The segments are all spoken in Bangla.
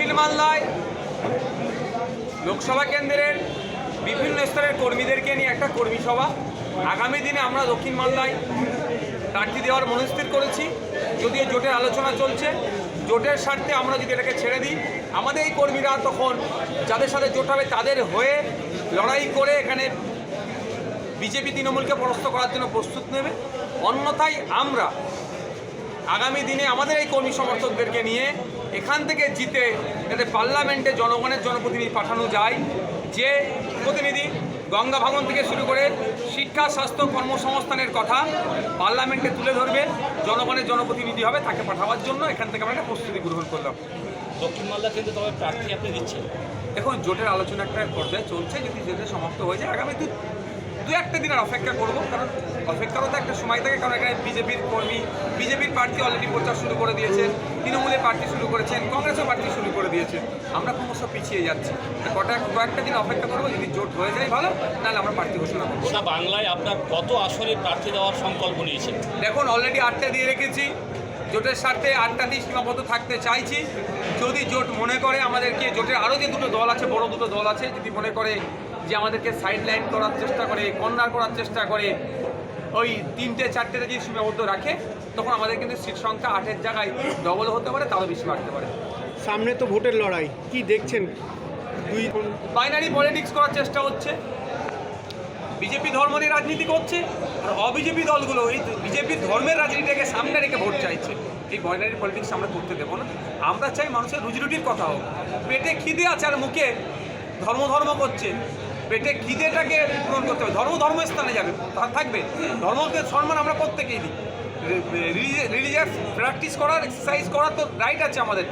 দক্ষিণ মালদায় লোকসভা কেন্দ্রের বিভিন্ন স্তরের কর্মীদেরকে নিয়ে একটা কর্মী সভা। আগামী দিনে আমরা দক্ষিণ মালদায় প্রার্থী দেওয়ার মনস্থির করেছি। যদিও জোটের আলোচনা চলছে, জোটের স্বার্থে আমরা যদি এটাকে ছেড়ে দিই, আমাদের এই কর্মীরা তখন যাদের সাথে জোট হবে তাদের হয়ে লড়াই করে এখানে বিজেপি তৃণমূলকে পরাস্ত করার জন্য প্রস্তুত নেবে। অন্যথায় আমরা আগামী দিনে আমাদের এই কর্মী সমর্থকদেরকে নিয়ে এখান থেকে জিতে যাতে পার্লামেন্টে জনগণের জনপ্রতিনিধি পাঠানো যায়। যে প্রতিনিধি গঙ্গা ভাঙন থেকে শুরু করে শিক্ষা স্বাস্থ্য কর্মসংস্থানের কথা পার্লামেন্টে তুলে ধরবে জনগণের জনপ্রতিনিধি হবে তাকে পাঠাবার জন্য এখান থেকে আমরা একটা প্রস্তুতি গ্রহণ করলাম। দক্ষিণ মালদা কিন্তু তবে প্রার্থী আপনি দিচ্ছেন। এখন জোটের আলোচনা একটা পর্যায়ে চলছে যদি জোটের সমাপ্ত হয়ে যায় আগামী দু একটা দিনের অপেক্ষা করব কারণ অপেক্ষারও তো একটা সময় থাকে কারণ এখানে বিজেপির কর্মী বিজেপির প্রার্থী অলরেডি প্রচার শুরু করে দিয়েছেন তৃণমূলের প্রার্থী শুরু করেছেন কংগ্রেসও প্রার্থী শুরু করে দিয়েছেন। আমরা ক্রমশ পিছিয়ে যাচ্ছি। কটা কয়েকটা দিন অপেক্ষা করব যদি জোট হয়ে যায় ভালো তাহলে আমরা প্রার্থী ঘোষণা করব। বাংলায় আপনার কত আসনে প্রার্থী দেওয়ার সংকল্প নিয়েছেন? দেখুন অলরেডি আটটা দিয়ে রেখেছি। জোটের স্বার্থে আটটাতেই সীমাবদ্ধ থাকতে চাইছি। যদি জোট মনে করে আমাদেরকে জোটের আরও যে দুটো দল আছে বড় দুটো দল আছে যদি মনে করে যে আমাদেরকে সাইড লাইন করার চেষ্টা করে কর্নার করার চেষ্টা করে ওই তিনটে চারটেতে যদি সীমাবদ্ধ রাখে তখন আমাদের কিন্তু সিট সংখ্যা আটের জায়গায় ডবল হতে পারে তারও বেশি বাড়তে পারে। সামনে তো ভোটের লড়াই কি দেখছেন? দুই বাইনারি পলিটিক্স করার চেষ্টা হচ্ছে। বিজেপি ধর্ম নিয়ে রাজনীতি করছে আর অবিজেপি দলগুলো এই বিজেপি ধর্মের রাজনীতিটাকে সামনে রেখে ভোট চাইছে এই বাইনারি পলিটিক্স আমরা করতে দেবো না। আমরা চাই মানুষের রুজিরুটির কথা হোক। পেটে খিদে আছে আর মুখে ধর্ম ধর্ম করছে। পেটে খিদেটাকে পূরণ করতে হবে। ধর্ম ধর্মস্থানে যাবে। থাকবে। ধর্মকে সম্মান আমরা প্রত্যেকেই দিই। রিলিজিয়াস প্র্যাকটিস করার এক্সারসাইজ করার তো রাইট আছে আমাদের।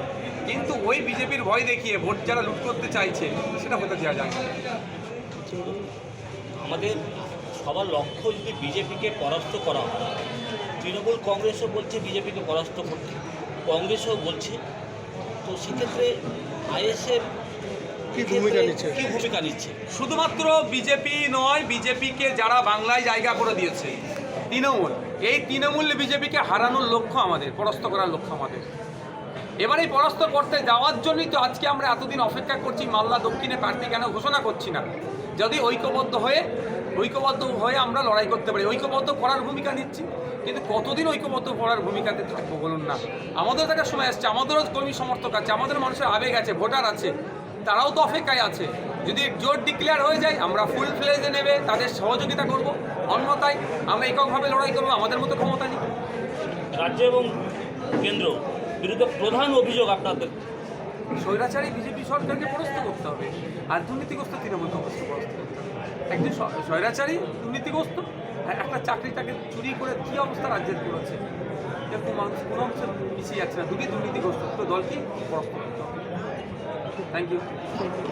কিন্তু ওই বিজেপির ভয় দেখিয়ে ভোট যারা লুট করতে চাইছে, সেটা হতে দেওয়া যায় আমাদের সবার লক্ষ্য যদি বিজেপিকে পরাস্ত করা হয়, তৃণমূল কংগ্রেসও বলছে বিজেপিকে পরাস্ত করতে। কংগ্রেসও বলছে। তো সেক্ষেত্রে আইএসএফ ভূমিকা নিচ্ছে? শুধুমাত্র বিজেপি নয় বিজেপিকে যারা বাংলায় জায়গা করে দিয়েছে, তৃণমূল। এই তৃণমূল বিজেপিকে হারানোর লক্ষ্য আমাদের, পরাস্ত করার লক্ষ্য আমাদের। এবার এই পরাস্ত করতে যাওয়ার জন্যই তো আজকে আমরা এতদিন অপেক্ষা করছি, মালদা, দক্ষিণে প্রার্থী কেন ঘোষণা করছি না? যদি ঐক্যবদ্ধ হয়ে ঐক্যবদ্ধ হয়ে আমরা লড়াই করতে পারি, ঐক্যবদ্ধ করার ভূমিকা নিচ্ছি, কিন্তু কতদিন ঐক্যবদ্ধ করার ভূমিকাতে থাকব বলুন না? আমাদেরও তো একটা সময় আসছে আমাদেরও কর্মী সমর্থক আছে, আমাদের মানুষের আবেগ আছে, ভোটার আছে। তারাও তো অপেক্ষায় আছে। যদি জোট ডিক্লেয়ার হয়ে যায় আমরা ফুল ফ্লেজে নেবে তাদের সহযোগিতা করব। অন্যথায় আমরা এককভাবে লড়াই করব আমাদের মতো ক্ষমতা নেই। রাজ্য এবং কেন্দ্র বিরুদ্ধে প্রধান অভিযোগ আপনাদের। স্বৈরাচারী বিজেপি সরকারকে পরাস্ত করতে হবে আর দুর্নীতিগ্রস্ত তৃণমূল কংগ্রেসকে পরাস্ত করতে হবে। একজন স্বৈরাচারী দুর্নীতিগ্রস্ত আর একটা চাকরিটাকে চুরি করে কী অবস্থা রাজ্যের করেছে? এরকম মানুষ কোনো অংশে পিছিয়ে যাচ্ছে না। দুটি দুর্নীতিগ্রস্ত দুটো দলকেই পরাস্ত করতে হবে। Thank you.